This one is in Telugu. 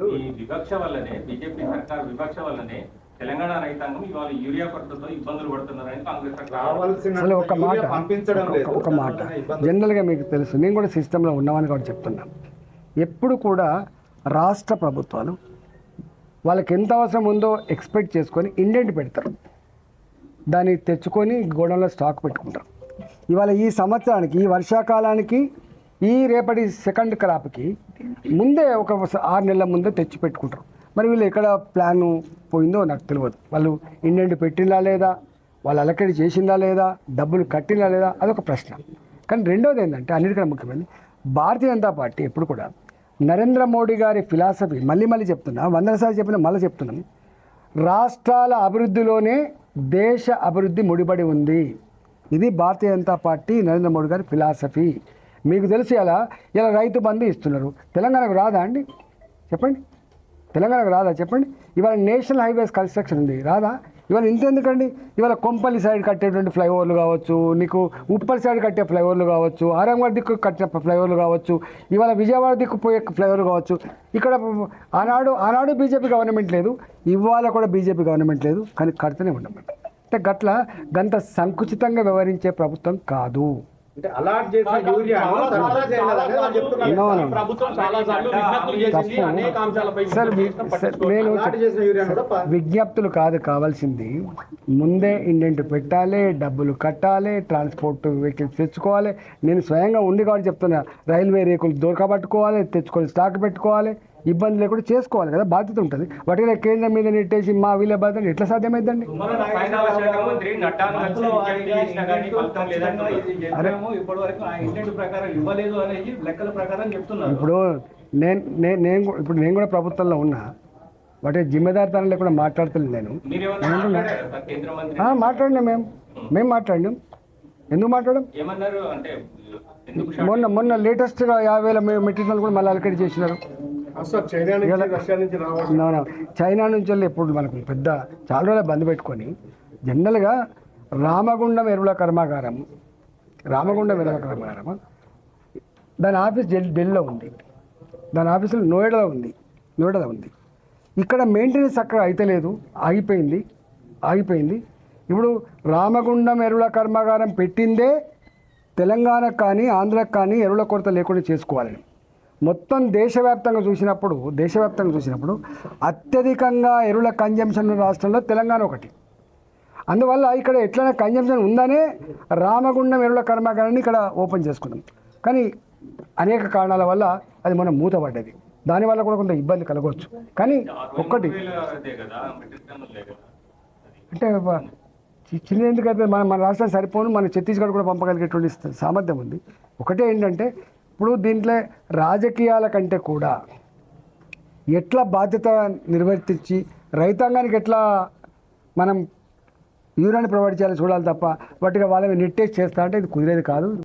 ఈ వివక్ష వల్లనే బీజేపీ సర్కార్ వివక్ష వల్లనే తెలంగాణ రైతాంగం ఇవాళ యూరియా కొరతతో ఇబ్బందులు పడుతున్నారని కాంగ్రెస్ రావాల్సిన ఒక మాట పంపించడం ఒక- లేదు. ఒక మాట. ఇబ్బంది. జనరల్గా మీకు తెలుసు నేను కూడా సిస్టంలో ఉన్నవని కూడా చెప్తున్నాను ఎప్పుడు కూడా రాష్ట్ర ప్రభుత్వాలు వాళ్ళకి ఎంత అవసరం ఉందో ఎక్స్పెక్ట్ చేసుకొని ఇండెంట్ పెడతారు. దాన్ని తెచ్చుకొని గోడౌన్లో స్టాక్ పెట్టుకుంటారు. ఇవాళ ఈ సంవత్సరానికి ఈ వర్షాకాలానికి ఈ రేపటి సెకండ్ క్రాప్కి ముందే ఒక ఆరు నెలల ముందే తెచ్చి పెట్టుకుంటారు. మరి వీళ్ళు ఎక్కడ ప్లాన్ పోయిందో నాకు తెలియదు వాళ్ళు ఇండెంట్ పెట్టిందా లేదా? వాళ్ళు అలకడి చేసిందా లేదా? డబ్బులు కట్టిందా లేదా? అదొక ప్రశ్న. కానీ రెండోది ఏంటంటే అన్నిటికన్నా ముఖ్యమైనది భారతీయ జనతా పార్టీ ఎప్పుడు కూడా నరేంద్ర మోడీ గారి ఫిలాసఫీ మళ్ళీ మళ్ళీ చెప్తున్నా వందల సార్లు చెప్పిన మళ్ళీ చెప్తున్నాను రాష్ట్రాల అభివృద్ధిలోనే దేశ అభివృద్ధి ముడిపడి ఉంది. ఇది భారతీయ జనతా పార్టీ నరేంద్ర మోడీ గారి ఫిలాసఫీ. మీకు తెలిసి అలా ఇలా రైతు బంధు ఇస్తున్నారు. తెలంగాణకు రాదా అండి? చెప్పండి. తెలంగాణకు రాదా? చెప్పండి. ఇవాళ నేషనల్ హైవేస్ కన్స్ట్రక్షన్ ఉంది. రాదా? ఇవాళ ఇంతెందుకండి? ఇవాళ కొంపల్లి సైడ్ కట్టేటువంటి ఫ్లైఓవర్లు కావచ్చు నీకు ఉప్పల్ సైడ్ కట్టే ఫ్లైఓవర్లు కావచ్చు ఆరంగడ్ దిక్కు కట్టే ఫ్లైఓవర్లు కావచ్చు ఇవాళ విజయవాడ దిక్కు పోయే ఫ్లైఓవర్లు కావచ్చు. ఇక్కడ ఆనాడు ఆనాడు బీజేపీ గవర్నమెంట్ లేదు ఇవాళ కూడా బీజేపీ గవర్నమెంట్ లేదు కానీ కడుతూనే ఉండమంట అంటే గట్ల గంత సంకుచితంగా వ్యవహరించే ప్రభుత్వం కాదు. అంటే అలాట్ చేసిన ప- విజ్ఞప్తులు కాదు కావాల్సింది. ముందే ఇండెంట్ పెట్టాలి డబ్బులు కట్టాలి ట్రాన్స్పోర్ట్ వెహికల్స్ తెచ్చుకోవాలి. నేను స్వయంగా ఉండి కాబట్టి చెప్తున్నా రైల్వే రేకులు దొరకబట్టుకోవాలి తెచ్చుకొని స్టాక్ పెట్టుకోవాలి. ఇబ్బంది లేకుండా చేసుకోవాలి కదా బాధ్యత ఉంటుంది. వాటిని కేంద్రం మీద నెట్టేసి మా వీళ్ళ బాధ్యత ఎట్లా సాధ్యమైందండి? ఇప్పుడు నేను నేను నేను కూడా- ఇప్పుడు నేను కూడా ప్రభుత్వంలో ఉన్నా వాటి జిమ్మెదారితనం లేకుండా మాట్లాడుతున్నాను నేను. మాట్లాడినాం మేము. మేము మాట్లాడినాం. ఎందుకు మాట్లాడడం ఏమన్నారు? అంటే ఎందుకు మొన్న మొన్న లేటెస్ట్గా యాభై వేల మెటీరియల్ కూడా మళ్ళీ అలకడి చేసినారు. చైనా నుంచి వెళ్ళి ఎప్పుడు మనకు పెద్ద చాలా రోజులు బంద్ పెట్టుకొని జనరల్గా రామగుండం ఎరువుల కర్మాగారం రామగుండం ఎరువుల కర్మాగారం. దాని ఆఫీస్ ఢిల్లీ ఢిల్లీలో ఉంది. దాని ఆఫీసులో నోయిడాలో ఉంది. నోయిడాలో ఉంది. ఇక్కడ మెయింటెనెన్స్ చక్కగా అయితలేదు ఆగిపోయింది. ఆగిపోయింది. ఇప్పుడు రామగుండం ఎరువుల కర్మాగారం పెట్టిందే తెలంగాణకు కానీ ఆంధ్రకు కానీ ఎరువుల కొరత లేకుండా చేసుకోవాలని. మొత్తం దేశవ్యాప్తంగా చూసినప్పుడు దేశవ్యాప్తంగా చూసినప్పుడు అత్యధికంగా ఎరువుల కన్జంప్షన్ ఉన్న రాష్ట్రంలో తెలంగాణ ఒకటి. అందువల్ల ఇక్కడ ఎట్లైనా కన్జంప్షన్ ఉందనే రామగుండం ఎరువుల కర్మాగారాన్ని ఇక్కడ ఓపెన్ చేసుకున్నాం. కానీ అనేక కారణాల వల్ల అది మనం మూతపడ్డది. దానివల్ల కూడా కొంత ఇబ్బంది కలగవచ్చు. కానీ ఒక్కటి అంటే వ- చి- చిన్న ఎందుకైతే మన మన రాష్ట్రం సరిపోను మన ఛత్తీస్గఢ్ కూడా పంపగలిగేటువంటి సామర్థ్యం ఉంది. ఒకటే ఏంటంటే ఇప్పుడు దీంట్లో రాజకీయాల కంటే కూడా ఎట్లా బాధ్యత నిర్వర్తించి రైతాంగానికి ఎట్లా మనం యూరియాని ప్రొవైడ్ చేయాలని చూడాలి తప్ప వాటిగా వాళ్ళని నెట్టేసి చేస్తా అంటే ఇది కుదిరేది కాదు.